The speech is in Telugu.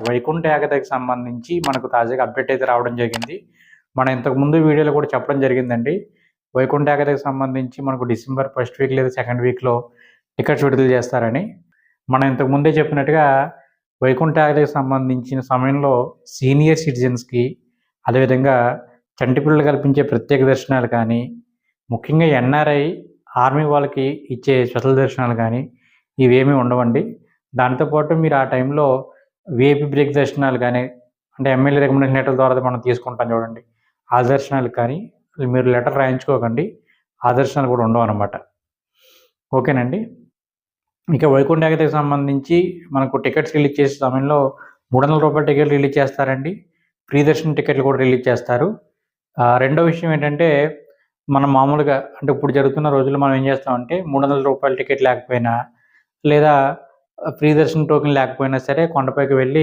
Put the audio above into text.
వైకుంఠ ఏకతకి సంబంధించి మనకు తాజాగా అప్డేట్ అయితే రావడం జరిగింది. మనం ఇంతకు ముందు వీడియోలో కూడా చెప్పడం జరిగిందండి. వైకుంఠ ఏకతకి సంబంధించి మనకు డిసెంబర్ ఫస్ట్ వీక్ లేదా సెకండ్ వీక్లో టికెట్స్ విడుదల చేస్తారని. మనం ఇంతకు ముందే చెప్పినట్టుగా వైకుంఠ ఏకతకి సంబంధించిన సమయంలో సీనియర్ సిటిజన్స్కి అదేవిధంగా చంటిపిల్లలు కల్పించే ప్రత్యేక దర్శనాలు కానీ ముఖ్యంగా ఎన్ఆర్ఐ ఆర్మీ వాళ్ళకి ఇచ్చే స్పెషల్ దర్శనాలు కానీ ఇవేమీ ఉండవండి. దాంతోపాటు మీరు ఆ టైంలో విఐపి బ్రేక్ దర్శనాలు కానీ అంటే ఎమ్మెల్యే రికమెండేషన్ లెటర్ ద్వారా మనం తీసుకుంటాం చూడండి. ఆ దర్శనాలు కానీ మీరు లెటర్ రాయించుకోకండి. ఆ దర్శనాలు కూడా ఉండవు అనమాట ఓకేనండి? ఇక వైకుంఠ ఏకతకి సంబంధించి మనకు టికెట్స్ రిలీజ్ చేసే సమయంలో మూడు వందల రూపాయల టికెట్లు రిలీజ్ చేస్తారండి. ఫ్రీ టికెట్లు కూడా రిలీజ్ చేస్తారు. రెండో విషయం ఏంటంటే మనం మామూలుగా అంటే ఇప్పుడు జరుగుతున్న రోజుల్లో మనం ఏం చేస్తామంటే మూడు వందల రూపాయల టికెట్ లేకపోయినా లేదా ఫ్రీ దర్శనం టోకెన్ లేకపోయినా సరే కొండపైకి వెళ్ళి